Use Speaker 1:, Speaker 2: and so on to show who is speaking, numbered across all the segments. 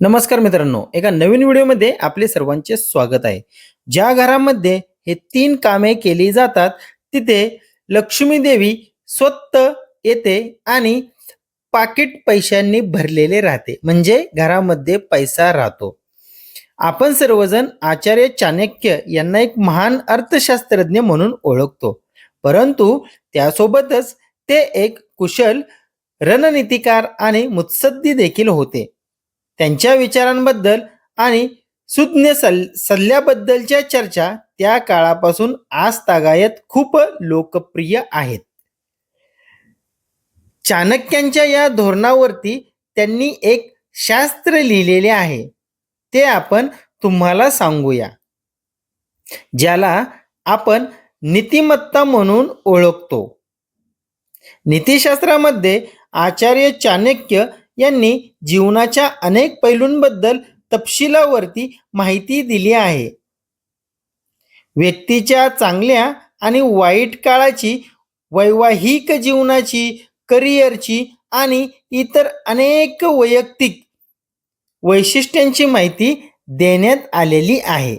Speaker 1: नमस्कार मित्रांनो एका नवीन व्हिडिओमध्ये आपले सर्वांचे स्वागत आहे. ज्या घरामध्ये हे तीन कामे केली जातात तिथे लक्ष्मी देवी स्वतः येते आणि पाकिट पैशांनी भरलेले राहते. म्हणजे घरामध्ये पैसा राहतो. आपण सर्वजण आचार्य चाणक्य यांना एक महान अर्थशास्त्रज्ञ म्हणून ओळखतो. परंतु त्यासोबतच ते एक कुशल रणनीतिकार आणि मुत्सद्दी देखील होते. त्यांच्या विचारांबद्दल आणि सुज्ञ सल सल्ल्याबद्दलच्या चर्चा त्या काळापासून आज तागायत खूप लोकप्रिय आहेत. चाणक्यांच्या या धोरणावरती त्यांनी एक शास्त्र लिहिलेले आहे. ते आपण तुम्हाला सांगूया. ज्याला आपण नीतिमत्ता म्हणून ओळखतो. नीतिशास्त्रामध्ये आचार्य चाणक्य यांनी जीवनाच्या अनेक पैलूंबद्दल तपशिलावरती माहिती दिली आहे. व्यक्तीच्या चांगल्या आणि वाईट काळाची वैवाहिक जीवनाची करिअरची आणि इतर अनेक वैयक्तिक वैशिष्ट्यांची माहिती देण्यात आलेली आहे.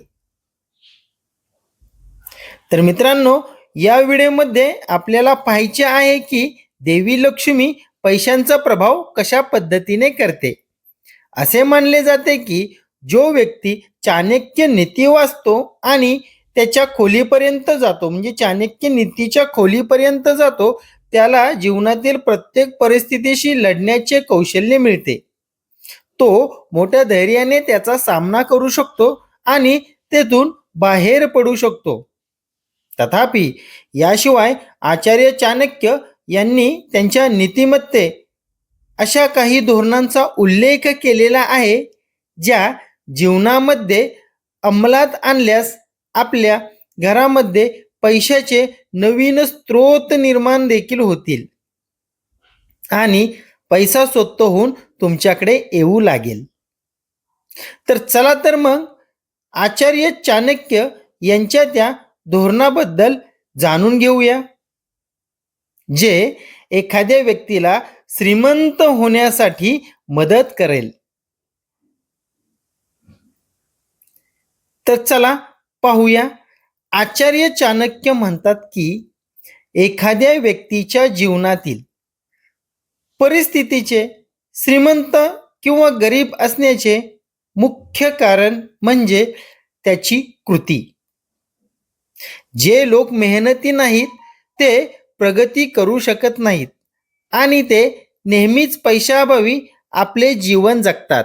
Speaker 1: तर मित्रांनो या व्हिडिओमध्ये आपल्याला पाहायचे आहे की देवी लक्ष्मी पैशांचा प्रभाव कशा पद्धतीने करते? असे मानले जाते की जो व्यक्ती चाणक्य नीती वाचतो आणि त्याच्या खोलीपर्यंत जातो म्हणजे चाणक्य नीतीच्या खोलीपर्यंत जातो त्याला जीवनातील प्रत्येक परिस्थितीशी लढण्याचे कौशल्य मिळते. तो मोठ्या धैर्याने त्याचा सामना करू शकतो आणि तेथून बाहेर पडू शकतो. तथापि याशिवाय आचार्य चाणक्य यांनी त्यांच्या नीतिमत्ते अशा काही धोरणांचा उल्लेख केलेला आहे ज्या जीवनामध्ये अंमलात आणल्यास आपल्या घरामध्ये पैशाचे नवीन स्रोत निर्माण देखील होतील. आणि पैसा स्वतःहून तुमच्याकडे येऊ लागेल. तर चला तर मग आचार्य चाणक्य यांच्या त्या धोरणाबद्दल जाणून घेऊया. जे एखाद्या व्यक्तीला श्रीमंत होण्यासाठी मदत करेल. तर चला पाहूया. आचार्य चाणक्य म्हणतात की एखाद्या व्यक्तीच्या जीवनातील परिस्थितीचे श्रीमंत किंवा गरीब असण्याचे मुख्य कारण म्हणजे त्याची कृती. जे लोक मेहनती नाहीत ते प्रगती करू शकत नाहीत. आणि ते नेहमीच पैशाअभावी आपले जीवन जगतात.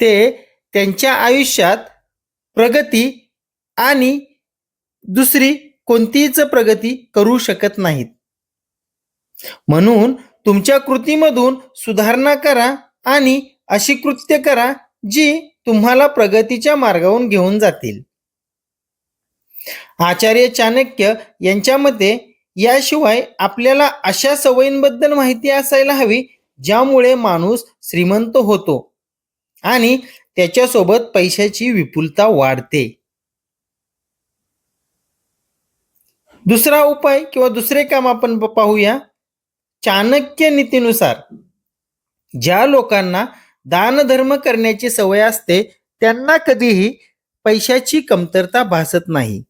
Speaker 1: ते त्यांच्या आयुष्यात प्रगती आणि दुसरी कोणतीच प्रगती करू शकत नाहीत. म्हणून तुमच्या कृतीमधून सुधारणा करा आणि अशी कृत्य करा जी तुम्हाला प्रगतीच्या मार्गावरून घेऊन जातील. आचार्य चाणक्य यांच्या मते याशिवाय आपल्याला अशा सवयींबद्दल माहिती असायला हवी ज्यामुळे माणूस श्रीमंत होतो आणि त्याच्यासोबत पैशाची विपुलता वाढते. दुसरा उपाय किंवा दुसरे काम आपण पाहूया. चाणक्य नीतीनुसार ज्या लोकांना दानधर्म करण्याची सवय असते त्यांना कधीही पैशाची कमतरता भासत नाही.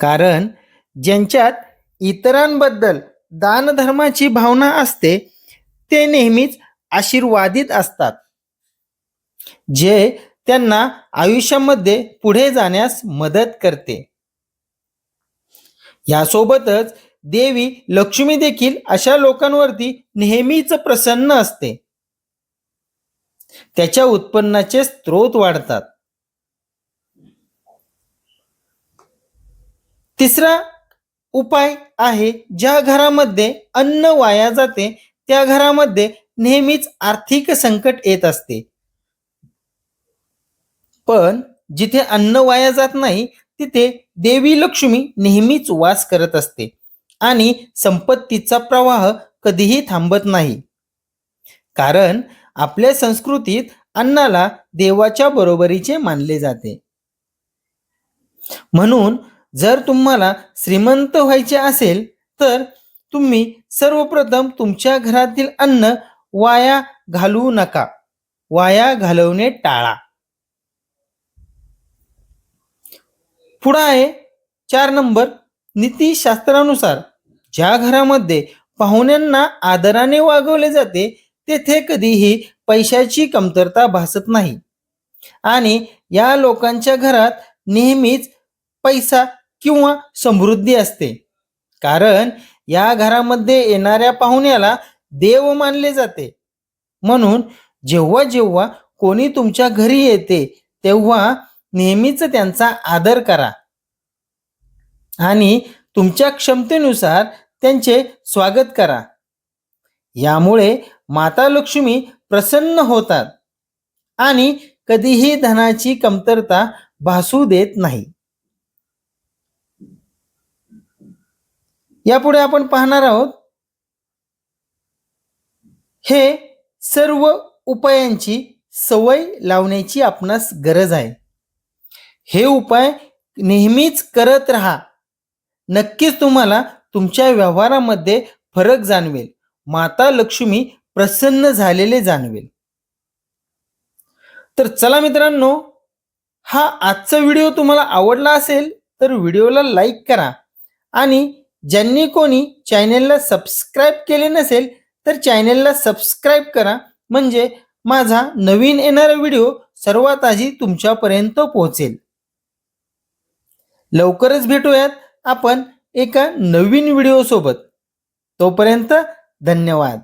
Speaker 1: कारण ज्यांच्यात इतरांबद्दल दानधर्माची भावना असते ते नेहमीच आशीर्वादित असतात जे त्यांना आयुष्यामध्ये पुढे जाण्यास मदत करते. यासोबतच देवी लक्ष्मी देखील अशा लोकांवरती नेहमीच प्रसन्न असते. त्याच्या उत्पन्नाचे स्रोत वाढतात. तिसरा उपाय आहे ज्या घरामध्ये अन्न वाया जाते त्या घरामध्ये नेहमीच आर्थिक संकट येत असते. पण जिथे अन्न वाया जात नाही तिथे देवी लक्ष्मी नेहमीच वास करत असते आणि संपत्तीचा प्रवाह कधीही थांबत नाही. कारण आपल्या संस्कृतीत अन्नाला देवाच्या बरोबरीचे मानले जाते. म्हणून जर तुम्हाला श्रीमंत व्हायचे असेल तर तुम्ही सर्वप्रथम तुमच्या घरातील अन्न वाया घालवू नका. वाया घालवणे टाळा. पुढं आहे चार नंबर नीतीशास्त्रानुसार ज्या घरामध्ये पाहुण्यांना आदराने वागवले जाते तेथे कधीही पैशाची कमतरता भासत नाही. आणि या लोकांच्या घरात नेहमीच पैसा किंवा समृद्धी असते. कारण या घरामध्ये येणाऱ्या पाहुण्याला देव मानले जाते. म्हणून जेव्हा जेव्हा कोणी तुमच्या घरी येते तेव्हा नेहमीच त्यांचा आदर करा. आणि तुमच्या क्षमतेनुसार त्यांचे स्वागत करा. यामुळे माता लक्ष्मी प्रसन्न होतात आणि कधीही धनाची कमतरता भासू देत नाही. यापुढे आपण पाहणार आहोत हे सर्व उपायांची सवय लावण्याची आपणास गरज आहे. हे उपाय नेहमीच करत राहा. नक्कीच तुम्हाला तुमच्या व्यवहारामध्ये फरक जाणवेल. माता लक्ष्मी प्रसन्न झालेले जाणवेल. तर चला मित्रांनो हा आजचा व्हिडिओ तुम्हाला आवडला असेल तर व्हिडिओला लाईक करा आणि ज्यांनी कोणी चॅनेलला सबस्क्राईब केले नसेल तर चॅनेलला सबस्क्राईब करा. म्हणजे माझा नवीन येणारा व्हिडिओ सर्वात आधी तुमच्यापर्यंत पोहोचेल. लवकरच भेटूयात आपण एका नवीन व्हिडिओसोबत. तोपर्यंत धन्यवाद.